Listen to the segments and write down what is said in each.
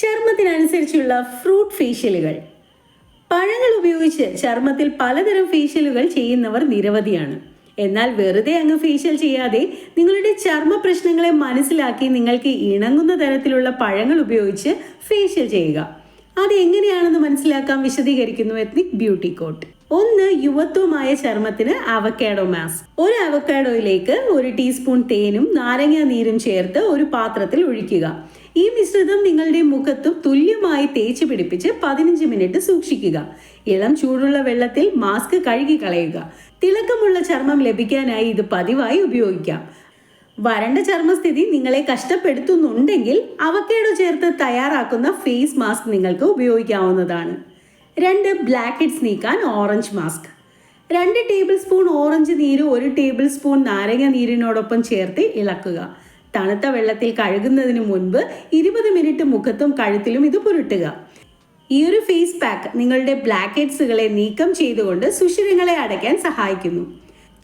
ചർമ്മത്തിനനുസരിച്ചുള്ള fruit ഫേഷ്യലുകൾ. പഴങ്ങൾ ഉപയോഗിച്ച് ചർമ്മത്തിൽ പലതരം ഫേഷ്യലുകൾ ചെയ്യുന്നവർ നിരവധിയാണ്. എന്നാൽ വെറുതെ അങ്ങ് ഫേഷ്യൽ ചെയ്യാതെ നിങ്ങളുടെ ചർമ്മ പ്രശ്നങ്ങളെ മനസ്സിലാക്കി നിങ്ങൾക്ക് ഇണങ്ങുന്ന തരത്തിലുള്ള പഴങ്ങൾ ഉപയോഗിച്ച് ഫേഷ്യൽ ചെയ്യുക. അത് എങ്ങനെയാണെന്ന് മനസ്സിലാക്കാൻ വിശദീകരിക്കുന്നു എത്നിക് ബ്യൂട്ടി കോട്ട്. ഒന്ന് യുവത്വമായ ചർമ്മത്തിന് അവക്കാഡോ മാസ്ക്. ഒരു അവക്കാഡോയിലേക്ക് ഒരു ടീസ്പൂൺ തേനും നാരങ്ങ നീരും ചേർത്ത് ഒരു പാത്രത്തിൽ ഒഴിക്കുക. ഈ മിശ്രിതം നിങ്ങളുടെ മുഖത്തും തുല്യമായി തേച്ച് പിടിപ്പിച്ച് പതിനഞ്ച് മിനിറ്റ് സൂക്ഷിക്കുക. ഇളം ചൂടുള്ള വെള്ളത്തിൽ മാസ്ക് കഴുകി കളയുക. തിളക്കമുള്ള ചർമ്മം ലഭിക്കാനായി ഇത് പതിവായി ഉപയോഗിക്കാം. വരണ്ട ചർമ്മസ്ഥിതി നിങ്ങളെ കഷ്ടപ്പെടുത്തുന്നുണ്ടെങ്കിൽ അവക്കേടോ ചേർത്ത് തയ്യാറാക്കുന്ന ഫേസ് മാസ്ക് നിങ്ങൾക്ക് ഉപയോഗിക്കാവുന്നതാണ്. രണ്ട് ബ്ലാക്ക് ഹെഡ്സ് നീക്കാൻ ഓറഞ്ച് മാസ്ക്. രണ്ട് ടേബിൾ സ്പൂൺ ഓറഞ്ച് നീര് ഒരു ടേബിൾ സ്പൂൺ നാരങ്ങ നീരിനോടൊപ്പം ചേർത്ത് ഇളക്കുക. തണുത്ത വെള്ളത്തിൽ കഴുകുന്നതിന് മുൻപ് ഇരുപത് മിനിറ്റ് മുഖത്തും കഴുത്തിലും ഇത് പുരട്ടുക. ഈ ഒരു ഫേസ് പാക്ക് നിങ്ങളുടെ ബ്ലാക്ക് ഹെഡ്സുകളെ നീക്കം ചെയ്തുകൊണ്ട് സുഷിരങ്ങളെ അടയ്ക്കാൻ സഹായിക്കുന്നു.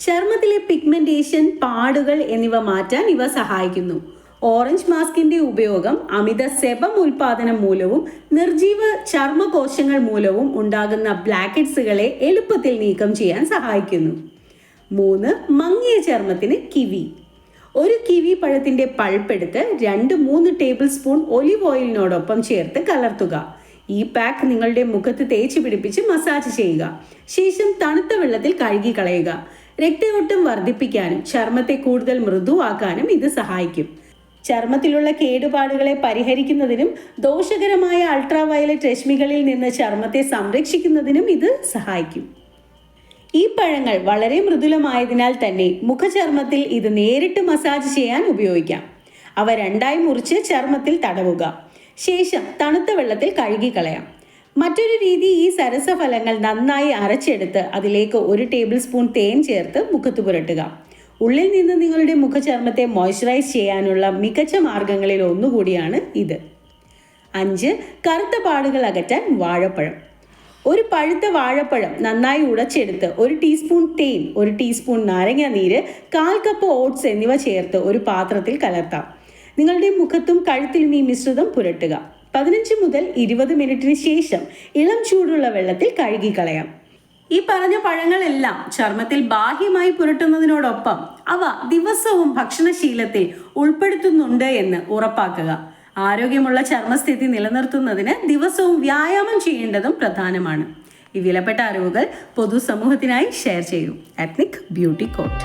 ചർമ്മത്തിലെ പിഗ്മെന്റേഷൻ പാടുകൾ എന്നിവ മാറ്റാൻ ഇവ സഹായിക്കുന്നു. ഓറഞ്ച് മാസ്കിന്റെ ഉപയോഗം അമിത സെബം ഉൽപാദനം മൂലവും നിർജീവ ചർമ്മകോശങ്ങൾ മൂലവും ഉണ്ടാകുന്ന ബ്ലാക്ക് ഹെഡ്സുകളെ എളുപ്പത്തിൽ നീക്കം ചെയ്യാൻ സഹായിക്കുന്നു. മൂന്ന് മങ്ങിയ ചർമ്മത്തിന് കിവി. ഒരു കിവി പഴത്തിന്റെ പൾപ്പെടുത്ത് രണ്ട് മൂന്ന് ടേബിൾ സ്പൂൺ ഒലിവ് ഓയിലിനോടൊപ്പം ചേർത്ത് കലർത്തുക. ഈ പാക്ക് നിങ്ങളുടെ മുഖത്ത് തേച്ച് പിടിപ്പിച്ച് മസാജ് ചെയ്യുക. ശേഷം തണുത്ത വെള്ളത്തിൽ കഴുകി കളയുക. രക്തയോട്ടം വർദ്ധിപ്പിക്കാനും ചർമ്മത്തെ കൂടുതൽ മൃദുവാക്കാനും ഇത് സഹായിക്കും. ചർമ്മത്തിലുള്ള കേടുപാടുകളെ പരിഹരിക്കുന്നതിനും ദോഷകരമായ അൾട്രാവയലറ്റ് രശ്മികളിൽ നിന്ന് ചർമ്മത്തെ സംരക്ഷിക്കുന്നതിനും ഇത് സഹായിക്കും. ഈ പഴങ്ങൾ വളരെ മൃദുലമായതിനാൽ തന്നെ മുഖചർമ്മത്തിൽ ഇത് നേരിട്ട് മസാജ് ചെയ്യാൻ ഉപയോഗിക്കാം. അവ രണ്ടായി മുറിച്ച് ചർമ്മത്തിൽ തടവുക. ശേഷം തണുത്ത വെള്ളത്തിൽ കഴുകിക്കളയാം. മറ്റൊരു രീതി ഈ സരസഫലങ്ങൾ നന്നായി അരച്ചെടുത്ത് അതിലേക്ക് ഒരു ടേബിൾ സ്പൂൺ തേൻ ചേർത്ത് മുഖത്ത് പുരട്ടുക. ഉള്ളിൽ നിന്ന് നിങ്ങളുടെ മുഖചർമ്മത്തെ മോയ്സ്ചറൈസ് ചെയ്യാനുള്ള മികച്ച മാർഗങ്ങളിൽ ഒന്നുകൂടിയാണ് ഇത്. അഞ്ച് കറുത്ത പാടുകൾ അകറ്റാൻ വാഴപ്പഴം. ഒരു പഴുത്ത വാഴപ്പഴം നന്നായി ഉടച്ചെടുത്ത് ഒരു ടീസ്പൂൺ തേൻ ഒരു ടീസ്പൂൺ നാരങ്ങ നീര് കാൽ കപ്പ് ഓട്സ് എന്നിവ ചേർത്ത് ഒരു പാത്രത്തിൽ കലർത്താം. നിങ്ങളുടെ മുഖത്തും കഴുത്തിലും ഈ മിശ്രിതം പുരട്ടുക. പതിനഞ്ച് മുതൽ ഇരുപത് മിനിറ്റിന് ശേഷം ഇളം ചൂടുള്ള വെള്ളത്തിൽ കഴുകിക്കളയാം. ഈ പറഞ്ഞ പഴങ്ങളെല്ലാം ചർമ്മത്തിൽ ബാഹ്യമായി പുരട്ടുന്നതിനോടൊപ്പം അവ ദിവസവും ഭക്ഷണശീലത്തിൽ ഉൾപ്പെടുത്തുന്നുണ്ട് എന്ന് ഉറപ്പാക്കുക. ആരോഗ്യമുള്ള ചർമ്മസ്ഥിതി നിലനിർത്തുന്നതിന് ദിവസവും വ്യായാമം ചെയ്യേണ്ടതും പ്രധാനമാണ്. ഈ വിലപ്പെട്ട അറിവുകൾ പൊതുസമൂഹത്തിനായി ഷെയർ ചെയ്യൂ. Ethnic beauty coat